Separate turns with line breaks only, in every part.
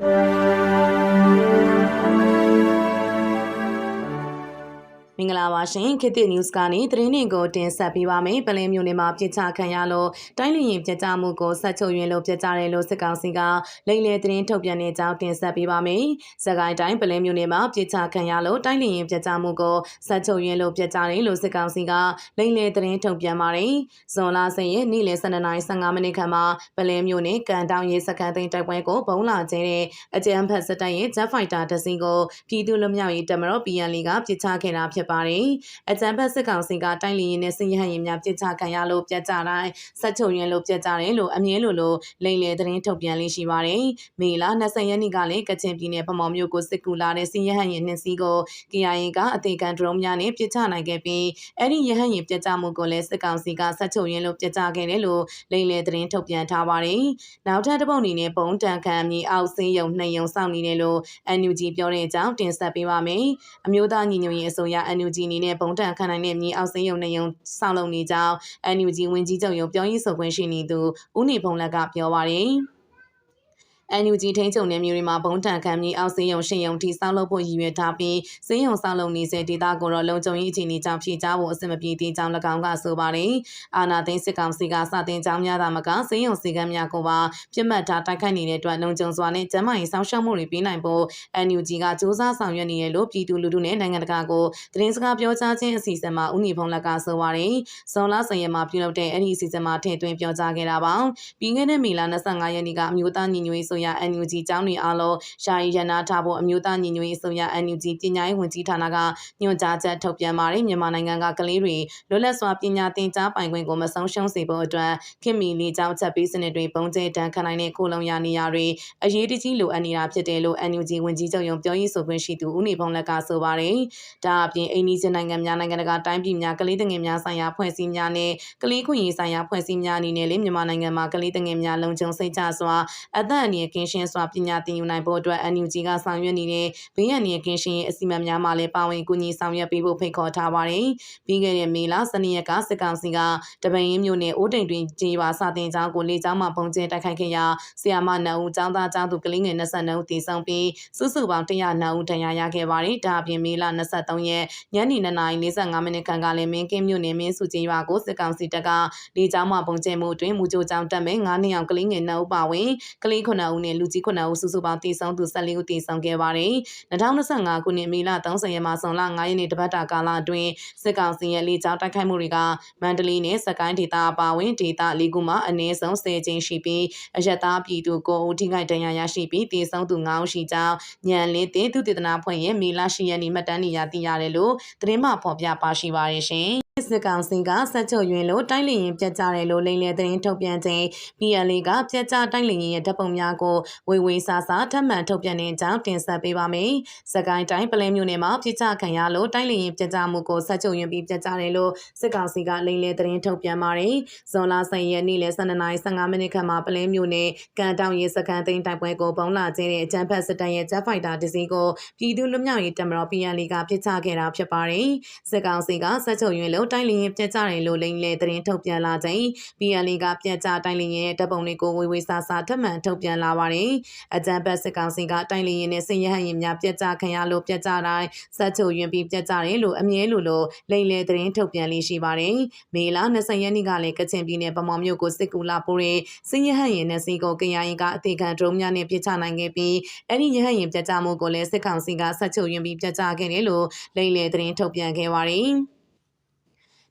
မ လာပါရှင်ခေတ်သစ် news ကနေသတင်းတွေကိုတင်ဆက်ပေးပါမယ်ပလင်းမျိုးနယ်မှာပြစ်ချခံရလို့တိုင်းလျင်ပြစ်ချမှုကိုဆက်ချုပ်ရင်လို့ပြစ်ချတယ်လို့စစ်ကောင်စီကလိမ့်လေသတင်းထုတ်ပြန်နေကြောင်းတင်ဆက်ပေးပါမယ်စကိုင်းတိုင်းပလင်းမျိုးနယ်မှာပြစ်ချခံရလို့တိုင်းလျင်ပြစ်ချမှုကိုဆက်ချုပ်ရင်လို့ပြစ်ချတယ်လို့စစ်ကောင်စီကလိမ့်လေသတင်းထုတ်ပြန်ပါတယ်ဇွန်လဆယ်ရက်နေ့လယ်12:15မိနစ်ခန့်မှာပလင်းမျိုးနယ်ကန်တောင်ရေးစခန်းသိမ်းတိုက်ပွဲကိုဘုံလာကျဲတဲ့အကြမ်းဖက်စစ်တပ်ရဲ့ Jet Fighter တစင်းကိုပြည်သူ့လူမျိုးရေးတမတော် PNL ကပြစ်ချခဲ့တာဖြစ်ပါတယ်။အကြံဖက်စစ်ကောင်စီကတိုင်းလီရင်နဲ့စင်ရဟန်ရင်များပြစ်ချခံရလို့ပြတ်ကြတိုင်းဆက်ချုပ်ရင်လို့ပြတ်ကြတယ်လို့အမြဲလိုလိုလိန်လေသတင်းထုတ်ပြန်လေးရှိပါတယ်။မေလ20ရက်နေ့ကလည်းကချင်ပြည်နယ်ဗမော်မြို့ကိုစစ်ကူလာတဲ့စင်ရဟန်ရင်နှစ်စီးကို KIA ကအသေးခံဒရုန်းများနဲ့ပြစ်ချနိုင်ခဲ့ပြီးအဲ့ဒီရဟန်ရင်ပြတ်ကြမှုကိုလည်းစစ်ကောင်စီကဆက်ချုပ်ရင်လို့ပြတ်ကြခဲ့တယ်လို့လိန်လေသတင်းထုတ်ပြန်ထားပါတယ်။နောက်ထပ်တစ်ပုတ်အနေနဲ့ပုံတန်ခံမြေအောက်စင်းယုံနှိမ်ယုံစောင့်နေတယ်လို့ NUG ပြောတဲ့အကြောင်းတင်ဆက်ပေးပါမယ်။အမျိုးသားညီညွတ်ရေးအစိုးရ NUG အနေနဲ့ပုံတန်ခံနိုင်တဲ့မြေအောက်စင်းယုံနှိမ်ယုံစောင့်လုံနေကြောင်း NUG ဝင်ကြီးချုပ်ရုံပြောရေးဆိုခွင့်ရှိနေသူဦးနေဖုံလက်ကပြောပါတယ်။ NUG ထိန်းချုပ်နယ်မြေတွေမှာဘုံတန်ခံပြီးအောက်စင်းယုံရှင်ယုံထိစောက်လုပ်ဖို့ရည်ရွယ်ထားပြီးစင်းယုံစောက်လုပ်နေစေဒေတာကိုတော့လုံခြုံရေးအခြေအနေကြောင့်ဖြည့်ချဖို့အဆင်မပြေသေးကြောင်း၎င်းကဆိုပါတယ်။အာနာသိန်းစစ်ကောင်စီကစတင်ကြောင်းများတာမကစင်းယုံစီကမ်းများကိုပါပြစ်မှတ်ထားတိုက်ခိုက်နေတဲ့အတွက်လုံခြုံစွာနဲ့ကျန်းမာရေးစောင့်ရှောက်မှုတွေပေးနိုင်ဖို့ NUG ကစ조사ဆောင်ရွက်နေရလို့ပြည်သူလူထုနဲ့နိုင်ငံတကာကိုသတင်းစကားပြောကြားခြင်းအစီအစဉ်မှာဦးညီဖုံးလက်ကဆိုပါတယ်။ဇွန်လဆယ်ရက်မှာပြုလုပ်တဲ့အဲ့ဒီအစီအစဉ်မှာထည့်သွင်းပြောကြားခဲ့တာပါ။ပြီးခဲ့တဲ့မေလ25ရက်နေ့ကအမျိုးသားညီညွတ်ရေးဆိုရ NUG ကျောင်းတွေအားလုံးယာယီရနာထားဖို့အမျိုးသားညီညွတ်ရေးဆိုရ NUG ပညာရေးဝန်ကြီးဌာနကညွှန်ကြားချက်ထုတ်ပြန်ပါတယ်မြန်မာနိုင်ငံကကလေးတွေလွတ်လပ်စွာပညာသင်ကြားပိုင်ခွင့်ကိုမဆုံးရှုံးစေဖို့အတွက်ခင်မီလေးကျောင်းချက်ပေးစနစ်တွေပုံကျဲတန်းခံနိုင်တဲ့ကိုလုံရနေရာတွေအရေးတကြီးလိုအပ်နေတာဖြစ်တယ်လို့ NUG ဝန်ကြီးချုပ်ရုံပြောရေးဆိုခွင့်ရှိသူဦးနေဖုံးလက်ကဆိုပါတယ်ဒါအပြင်အိန္ဒိယနိုင်ငံများနိုင်ငံတကာတိုင်းပြည်များကလေးငယ်များဆိုင်ရာဖွဲ့စည်းများနဲ့ကလေးခွင့်ရေးဆိုင်ရာဖွဲ့စည်းများအနေနဲ့လေမြန်မာနိုင်ငံမှာကလေးငယ်များလုံခြုံစိတ်ချစွာအသက်အန္တရာယ်ကင်းရှင်းစွာပညာသင်ယူနိုင်ဖို့အတွက် NUG ကဆောင်ရွက်နေတဲ့ဘေးရန်ရကင်းရှင်းရေးအစီအမံများမှာလည်းပါဝင်ကူညီဆောင်ရွက်ပေးဖို့ဖိတ်ခေါ်ထားပါတယ်။ပြီးခဲ့တဲ့မေလ12ရက်ကစစ်ကောင်စီကတပင်းရင်းမြို့နယ်အိုးတိန်တွင်ကြေးပါစာတင်ကျောင်းကိုလေကျောင်းမှာပုံကျဲတိုက်ခိုက်ခဲ့ရာဆီယာမနအူကျောင်းသားကျောင်းသူကလေးငယ်22ဦးတည်ဆောင်ပြီးစုစုပေါင်း102ဦးဒဏ်ရာရခဲ့ပါတယ်။ဒါအပြင်မေလ23ရက်ညနေ9:45မိနစ်ခန့်ကလည်းမင်းကင်းမြို့နယ်မင်းစုကျေးရွာကိုစစ်ကောင်စီတပ်ကလေကျောင်းမှာပုံကျဲမှုအတွင်းမူကြိုကျောင်းတက်မဲ့9နှစ်အောင်ကလေးငယ်2ဦးပါဝင်ကလေး9ဦးနဲ့လူကြီး9ဦးစုစုပေါင်းတည်ဆောင်သူ14ဦးတည်ဆောင်ခဲ့ပါတယ်။2025ခုနှစ်မေလ30ရက်မှာဇွန်လ9ရက်နေ့တပတ်တာကာလအတွင်းစစ်ကောင်စီရဲ့လေကြောင်းတိုက်ခိုက်မှုတွေကမန္တလေးနဲ့စကိုင်းဒေသအပါအဝင်ဒေသလေးခုမှာအနည်းဆုံး10ကြိမ်ရှိပြီးအယက်သားပြည်သူကိုဦးထိခိုက်ဒဏ်ရာရရှိပြီးတည်ဆောင်သူ9ဦးရှိကြောင်းညံလင်းတဲ့သူတေသနာဖွဲ့ရဲ့မေလ10ရက်နေ့မှတ်တမ်းနေရသိရတယ်လို့သတင်းမှဖော်ပြပါရှိပါရရှင် စစ်ကောင်စီကဆက်ချုပ်ရင်လို့တိုင်းလျင်ပြတ်ကြတယ်လို့လိန်လေသတင်းထုတ်ပြန်ခြင်း PLA ကပြတ်ကြတိုင်းလျင်ရဲ့ဓာတ်ပုံများကိုဝေဝေးဆာဆာထပ်မံထုတ်ပြန်တဲ့အကြောင်းတင်ဆက်ပေးပါမယ်။စကိုင်းတိုင်းပလဲမြို့နယ်မှာပြစ်ချခံရလို့တိုင်းလျင်ပြတ်ကြမှုကိုဆက်ချုပ်ရင်ပြီးပြတ်ကြတယ်လို့စစ်ကောင်စီကလိန်လေသတင်းထုတ်ပြန်ပါတယ်။ဇွန်လ10ရက်နေ့လယ်12:15မိနစ်ခန့်မှာပလဲမြို့နယ်ကန်တောင်ရေးစခန်းသိမ်းတိုက်ပွဲကိုပုံလာခြင်းတဲ့အကြမ်းဖက်စစ်တပ်ရဲ့ Jet Fighter တစ်စီးကိုပြည်သူ့လူမျိုးရေးတမတော် PLA ကပြစ်ချခဲ့တာဖြစ်ပါတယ်။စစ်ကောင်စီကဆက်ချုပ်ရင်လို့တိုင်းလျင်ပြတ်ကြတယ်လို့လိန်လေသတင်းထုတ်ပြန်လာချိန် PLA ကပြတ်ကြတိုင်းလျင်ရဲ့တပ်ပုံတွေကိုဝေဝေးဆာဆာထပ်မံထုတ်ပြန်လာပါတယ်။အကြံပတ်စစ်ကောင်စီကတိုင်းလျင်နဲ့စင်ရဟန်ရင်များပြတ်ကြခံရလို့ပြတ်ကြတိုင်းဆက်ချုပ်ရင်ပြီးပြတ်ကြတယ်လို့အမြဲလိုလိုလိန်လေသတင်းထုတ်ပြန်လေးရှိပါတယ်။မေလ20ရက်နေ့ကလည်းကချင်ပြည်နယ်ဗမော်မြို့ကိုစစ်ကူလာပို့တဲ့စင်ရဟန်ရင်နဲ့စီကိုကရင်ကအသေးခံဒရုန်းများနဲ့ပြစ်ချနိုင်ခဲ့ပြီးအဲ့ဒီရဟန်ရင်ပြတ်ကြမှုကိုလည်းစစ်ကောင်စီကဆက်ချုပ်ရင်ပြီးပြတ်ကြခဲ့တယ်လို့လိန်လေသတင်းထုတ်ပြန်ခဲ့ပါတယ်။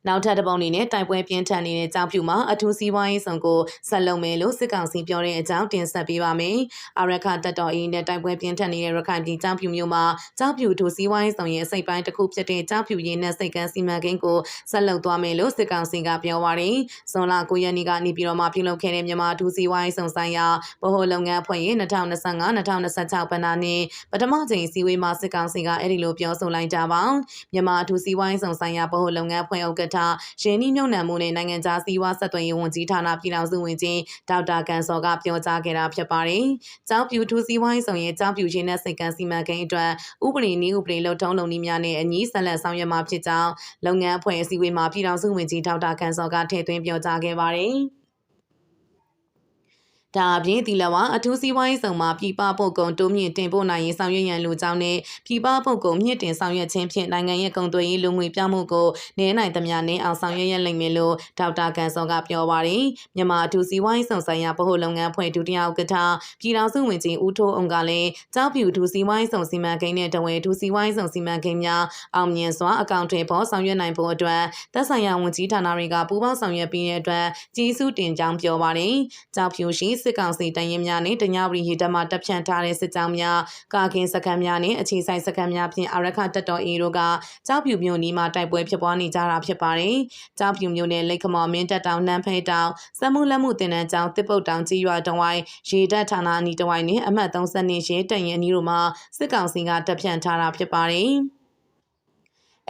နောက်ထပ်တစ်ပုံအနေနဲ့တိုက်ပွဲပြင်းထန်နေတဲ့ကြောင်ဖြူမှာအထူးစီးပွားရေးဆောင်ကိုဆက်လုပ်မယ်လို့စစ်ကောင်စီပြောတဲ့အကြောင်းတင်ဆက်ပေးပါမယ်။အာရခတပ်တော်အင်းနဲ့တိုက်ပွဲပြင်းထန်နေတဲ့ရခိုင်ပြည်ကြောင်ဖြူမြို့မှာကြောင်ဖြူထူစီးပွားရေးဆောင်ရဲ့အစိပ်ပိုင်းတစ်ခုဖြစ်တဲ့ကြောင်ဖြူရင်းနဲ့စိတ်ကန်းစီမံကိန်းကိုဆက်လုပ်သွားမယ်လို့စစ်ကောင်စီကပြောပါရယ်။ဇွန်လ9ရက်နေ့ကနေပြည်တော်မှာပြုလုပ်ခဲ့တဲ့မြန်မာထူစီးပွားရေးဆောင်ဆိုင်ရာဗဟိုလုပ်ငန်းအဖွဲ့ရဲ့2025-2026ဘဏ္ဍာနှစ်ပထမချိန်စည်းဝေးမှာစစ်ကောင်စီကအဲ့ဒီလိုပြောဆိုလိုက်ကြပါ။မြန်မာထူစီးပွားရေးဆောင်ဆိုင်ရာဗဟိုလုပ်ငန်းအဖွဲ့ဥက္ကဋ္ဌရင်းနှီးမြှုပ်နှံမှုနဲ့နိုင်ငံခြားစီးပွားဆက်သွယ်ရေးဝန်ကြီးဌာနပြည်ထောင်စုဝန်ကြီးဒေါက်တာကန်စောကပြောကြားခဲ့တာဖြစ်ပါတယ်။ကျောင်းပြူထူးစီးပွားရေးဆောင်ရဲ့ကျောင်းပြူချင်းနဲ့စိတ်ကန်းစီမံကိန်းအတွက်ဥပဒေနည်းဥပဒေလုံထုံးလုံနည်းများနဲ့အညီဆက်လက်ဆောင်ရွက်မှာဖြစ်ကြောင်းလုပ်ငန်းအဖွဲ့အစည်းအဝေးမှာပြည်ထောင်စုဝန်ကြီးဒေါက်တာကန်စောကထည့်သွင်းပြောကြားခဲ့ပါတယ်။ ဒါအပြင်ဒီလဝအထူးစီးပွားရေးဆောင်မှာပြည်ပပုတ်ကုံတိုးမြင့်တင်ပို့နိုင်ရေးဆောင်ရွက်ရန်လိုကြောင်းနဲ့ပြည်ပပုတ်ကုံမြင့်တင်ဆောင်ရွက်ခြင်းဖြင့်နိုင်ငံရဲ့ကုန်သွယ်ရေးလူငွေပြမှုကိုနေနိုင်သမျှနဲ့အောင်ဆောင်ရွက်ရလိမ့်မယ်လို့ဒေါက်တာကန်စောကပြောပါတယ်မြန်မာအထူးစီးပွားရေးဆောင်ဆိုင်ရာဗဟိုလုပ်ငန်းဖွဲ့ဒုတိယဥက္ကဋ္ဌပြည်ထောင်စုဝန်ကြီးဦးထိုးအောင်ကလည်းကြောက်ဖြူအထူးစီးပွားရေးဆောင်စီမံကိန်းနဲ့တဝဲအထူးစီးပွားရေးဆောင်စီမံကိန်းများအောင်မြင်စွာအကောင့်တွေပေါ်ဆောင်ရွက်နိုင်ဖို့အတွက်သက်ဆိုင်ရာဝန်ကြီးဌာနတွေကပူးပေါင်းဆောင်ရွက်ပြီးတဲ့အတွက်ကြီးစုတင်ကြောင်းပြောပါတယ်ကြောက်ဖြူရှိစစ်ကောင်စီတရင်များနဲ့တညဝရီဟိတမတပ်ဖြန့်ထားတဲ့စစ်ကြောင်းများကာကင်စခန်းများနဲ့အခြေဆိုင်စခန်းများဖြင့်အရခတက်တော်အေတို့ကကြောက်ဖြူမြို့နီးမှာတိုက်ပွဲဖြစ်ပွားနေကြတာဖြစ်ပါတယ်။ကြောက်ဖြူမြို့နယ်လိတ်ခမော်မင်းတက်တောင်နန်းဖဲတောင်စက်မှုလက်မှုတင်နန်းကျောင်းတစ်ပုတ်တောင်ကြီးရွာတဝိုင်းရေတပ်ဌာနအနီးတဝိုင်းနဲ့အမှတ်30နှစ်ရဲတရင်အနီးတို့မှာစစ်ကောင်စီကတပ်ဖြန့်ထားတာဖြစ်ပါတယ်။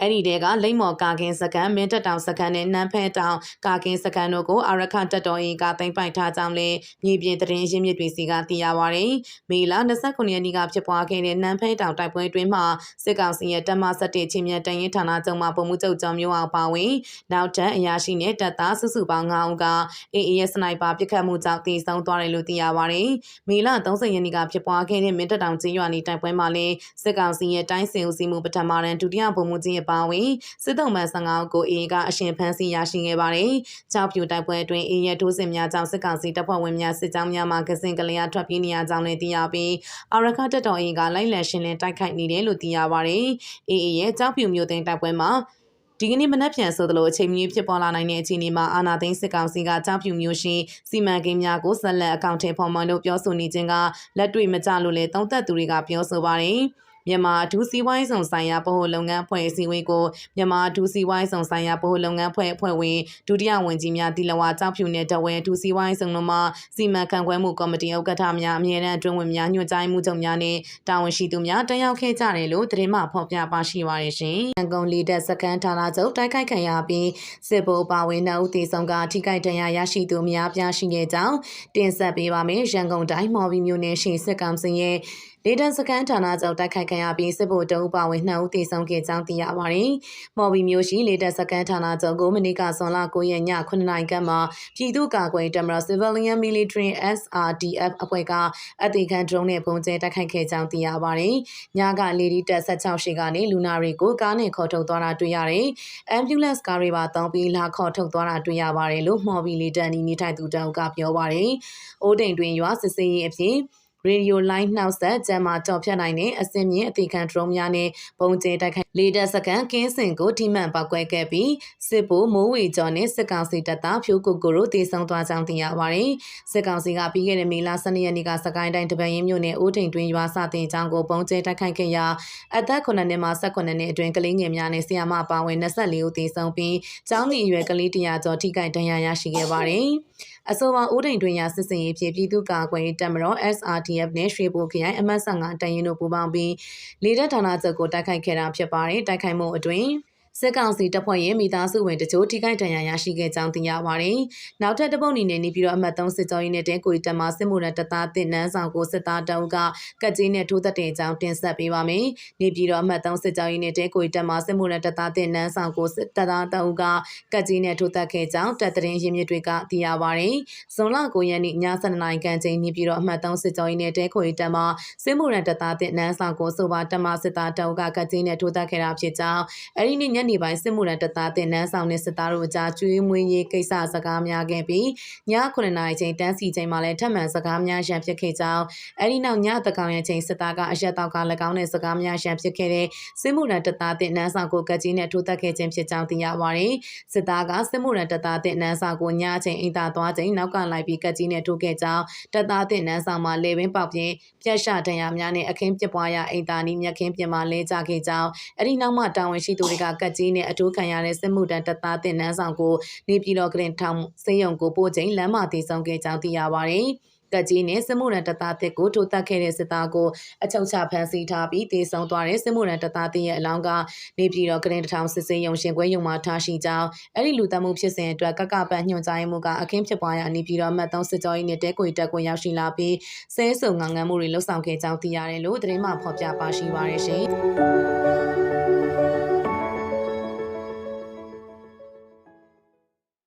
အဲ့ဒီတဲကလိမ့်မော်ကာကင်းစကန်မင်းတက်တောင်စကန်နဲ့နန်းဖဲတောင်ကာကင်းစကန်တို့ကိုအာရခတက်တော်ရင်ကသိမ်းပိုက်ထားကြောင်းလည်းမြေပြင်သတင်းရင်းမြစ်တွေစီကသိရပါဗျ။မေလ29ရက်နေ့ကဖြစ်ပွားခဲ့တဲ့နန်းဖဲတောင်တိုက်ပွဲတွင်မှစစ်ကောင်စီရဲ့တပ်မ17ချင်းမြတ်တရင်ဌာနချုပ်မှပုံမှုချုပ်ကျော်မျိုးအောင်ပါဝင်နောက်ထပ်အရာရှိနဲ့တပ်သားစုစုပေါင်း9ဦးက AAS စနိုက်ပါပစ်ခတ်မှုကြောင့်တေဆုံးသွားတယ်လို့သိရပါဗျ။မေလ30ရက်နေ့ကဖြစ်ပွားခဲ့တဲ့မင်းတက်တောင်ချင်းရွာနေတိုက်ပွဲမှာလည်းစစ်ကောင်စီရဲ့တိုင်းစင်ဦးစီးမှုပထမရန်ဒုတိယဗိုလ်မှူးကြီးအပါအဝင်စစ်တုံးမှန်15ဦးကိုအေးကအရှင်ဖမ်းဆီးရရှိခဲ့ပါတယ်။ကြောက်ဖြူတိုက်ပွဲအတွင်းအေးရဲ့ထိုးစစ်များကြောင့်စစ်ကောင်စီတပ်ဖွဲ့ဝင်များစစ်ကြောင်းများမှကစင်ကလျာထွက်ပြေးနေရကြောင်းလည်းသိရပြီးအာရခတက်တော်အေးကလိုက်လံရှင်းလင်းတိုက်ခိုက်နေတယ်လို့သိရပါတယ်။အေးရဲ့ကြောက်ဖြူမျိုးသိန်းတိုက်ပွဲမှာဒီကနေ့မနက်ဖြန်ဆိုသလိုအချိန်မီဖြစ်ပေါ်လာနိုင်တဲ့အခြေအနေမှာအာနာသိန်းစစ်ကောင်စီကကြောက်ဖြူမျိုးရှိစီမံကိန်းများကိုဆက်လက်အကောင့်ထဲပေါ်မှလို့ပြောဆိုနေခြင်းကလက်တွေ့မကျလို့လည်းသုံးသက်သူတွေကပြောဆိုပါတယ်။ မြန်မာဒူးစီဝိုင်းဆောင်ဆိုင်ရာဗဟိုလုပ်ငန်းဖွဲ့အစည်းအဝေးကိုမြန်မာဒူးစီဝိုင်းဆောင်ဆိုင်ရာဗဟိုလုပ်ငန်းဖွဲ့အဖွဲ့ဝင်ဒုတိယဝန်ကြီးများတီလဝါကြောက်ဖြူနဲ့တဝဲဒူးစီဝိုင်းဆောင်လုံးမှာစီမံခန့်ခွဲမှုကော်မတီဥက္ကဋ္ဌများအမြဲတမ်းအတွင်းဝင်များညွှန်ကြားမှုချုပ်များနဲ့တာဝန်ရှိသူများတက်ရောက်ခဲ့ကြတယ်လို့သတင်းမှဖော်ပြပါရှိပါရရှင်။ရန်ကုန်လီတက်စကန်ဌာနချုပ်တိုက်ခိုက်ခံရပြီးစစ်ဗိုလ်ပါဝင်နှုတ်တီဆောင်ကထိခိုက်ဒဏ်ရာရရှိသူများပြားရှိခဲ့ကြောင်းတင်ဆက်ပေးပါမယ်။ရန်ကုန်တိုင်းမော်ဘီမြို့နယ်ရှိစစ်ကောင်စီရဲ့ လေတန်စကန်ဌာနချုပ်တိုက်ခိုက်ခံရပြီးစစ်ဗိုလ်တုံးပါဝင်2ဦးသေဆုံးခဲ့ကြောင်းသိရပါတယ်။မော်ဘီမျိုးရှိလေတန်စကန်ဌာနချုပ်ကိုမနေ့ကဇွန်လ9ရက်ည9နာရီခန့်မှာပြည်သူ့ကာကွယ်တပ်မတော် Civilian Military SRDF အဖွဲ့ကအသေးခံ drone နဲ့ပုံကျဲတိုက်ခိုက်ခဲ့ကြောင်းသိရပါတယ်။ညကလေဒီတက်16ရှိကနေလူနာတွေကိုကားနဲ့ခေါ်ထုတ်သွားတာတွေ့ရတယ်။ ambulance ကားတွေပါတောင်းပြီးလာခေါ်ထုတ်သွားတာတွေ့ရပါတယ်လို့မော်ဘီလေတန်နီနေထိုင်သူတောင်ကပြောပါတယ်။အိုးတိမ်တွင်ရွာစစ်စေးရေးအဖြစ် ရေဒီယိုလိုင်းနှောက်ဆက်ကျမ်းမာကြော်ဖြတ်နိုင်တဲ့အစင်မြင့်အသေးခံဒရုန်းများနဲ့ပုံကျဲတိုက်ခိုက်လေတပ်စကန်ကင်းစင်ကိုထိမှန်ပောက်ကွဲခဲ့ပြီးစစ်ဗိုလ်မိုးဝေကျော်နဲ့စစ်ကောင်စီတပ်သားဖြိုးကိုကိုတို့တည်ဆုံသွားကြောင်းသိရပါတယ်။စစ်ကောင်စီကပြီးခဲ့တဲ့မေလ12ရက်နေ့ကစကိုင်းတိုင်းတပန်ရင်မြို့နယ်အိုးထိန်တွင်ရွာစတင်ကြောင်းကိုပုံကျဲတိုက်ခိုက်ခဲ့ရာအသက်9နှစ်မှ18နှစ်အတွင်းကလေးငယ်များနဲ့ဆီယာမပါဝင်24ဦးတည်ဆုံပြီးကျောင်းနေအရွယ်ကလေး100ကျော်ထိခိုက်ဒဏ်ရာရရှိခဲ့ပါတယ်။အဆိုပါဦးတိန်တွင်ရစစ်စင်ရေးဖြင့်ပြည်သူ့ကာကွယ်ရေးတပ်မတော် SRDF နဲ့ရွှေဘိုခရိုင်အမှတ်15တရင်တို့ပူးပေါင်းပြီးလေတပ်ဌာနချုပ်ကိုတိုက်ခိုက်ခဲ့တာဖြစ်ပါတယ်တိုက်ခိုက်မှုအတွင်း စစ်ကောင်စီတပ်ဖွဲ့ရဲ့မိသားစုဝင်တချို့ထိခိုက်ဒဏ်ရာရရှိခဲ့ကြောင်းသိရပါတယ်။နောက်ထပ်တပုတ်အနေနဲ့နေပြီးတော့အမှတ်3စစ်ကြောရေးနဲ့တဲကိုတက်မှာစစ်မှုရန်တပ်သားတင်နန်းဆောင်ကိုစစ်သားတောင်ကကတ်ကြီးနဲ့ထိုးသက်တဲ့အကြောင်းတင်ဆက်ပေးပါမယ်။နေပြီးတော့အမှတ်3စစ်ကြောရေးနဲ့တဲကိုတက်မှာစစ်မှုရန်တပ်သားတင်နန်းဆောင်ကိုစစ်တပ်သားတောင်ကကတ်ကြီးနဲ့ထိုးသက်ခဲ့ကြောင်းတပ်သတင်းရင်းမြစ်တွေကသိရပါတယ်။ဇွန်လ9ရက်နေ့ည7:00နာရီခန့်ချိန်နေပြီးတော့အမှတ်3စစ်ကြောရေးနဲ့တဲကိုတက်မှာစစ်မှုရန်တပ်သားတင်နန်းဆောင်ကိုဆိုပါတက်မှာစစ်သားတောင်ကကတ်ကြီးနဲ့ထိုးသက်ခဲ့တာဖြစ်ကြောင်းအဲဒီနေ့ညနေပိုင်းစစ်မှုရန်တပ်သားတင်နန်းဆောင်တဲ့စစ်သားတို့ကြားကျွေးမွေးရေးကိစ္စစကားများခဲ့ပြီးည9နာရီချိန်တန်းစီချိန်မှာလည်းထပ်မံစကားများရန်ဖြစ်ခဲ့ကြောင်းအဲဒီနောက်ညတကောင်ရဲ့ချိန်စစ်သားကအရက်တောက်က၎င်းတဲ့စကားများရန်ဖြစ်ခဲ့တဲ့စစ်မှုရန်တပ်သားတင်နန်းဆောင်ကိုကကြီးနဲ့ထိုးတက်ခဲ့ခြင်းဖြစ်ကြောင်းသိရပါတယ်စစ်သားကစစ်မှုရန်တပ်သားတင်နန်းဆောင်ကိုညချိန်အိမ်သာသွားချိန်နောက်ကလိုက်ပြီးကကြီးနဲ့ထိုးခဲ့ကြောင်းတပ်သားတင်နန်းဆောင်မှာလေပင်ပေါက်ပြင်းပြက်ရှဒဏ်ရာများနဲ့အခင်းပြပွားရာအိမ်သာနီးမြက်ခင်းပြင်မှာလဲကြခဲ့ကြောင်းအဲဒီနောက်မှတာဝန်ရှိသူတွေကကကြီးနဲ့အထူးခံရတဲ့စစ်မှုတန်းတပ်သားတင်နန်းဆောင်ကိုနေပြည်တော်ကရင်ထောင်စေယုံကိုပို့ချိန်လမ်းမတည်ဆောင်ခဲ့ကြောင်းသိရပါတယ်။ကကြီးနဲ့စစ်မှုရန်တပ်သားတစ်ကိုထိုးတက်ခဲ့တဲ့စစ်သားကိုအချုပ်ချဖမ်းဆီးထားပြီးတေဆုံသွားတဲ့စစ်မှုရန်တပ်သားတစ်ရဲ့အလောင်းကနေပြည်တော်ကရင်တထောင်စစ်စေးရုံရှင်ကွဲရုံမှာထားရှိကြောင်းအဲ့ဒီလူသတ်မှုဖြစ်စဉ်အတွက်ကကပန်ညွှန်ကြားမှုကအခင်းဖြစ်ပွားရာနေပြည်တော်မှတ်3စစ်ကြောရေးနဲ့တဲကွေတက်ကွင်ရောက်ရှိလာပြီးဆဲဆုံငငန်းမှုတွေလှုပ်ဆောင်ခဲ့ကြောင်းသိရတယ်လို့သတင်းမှဖော်ပြပါရှိပါရရှင်။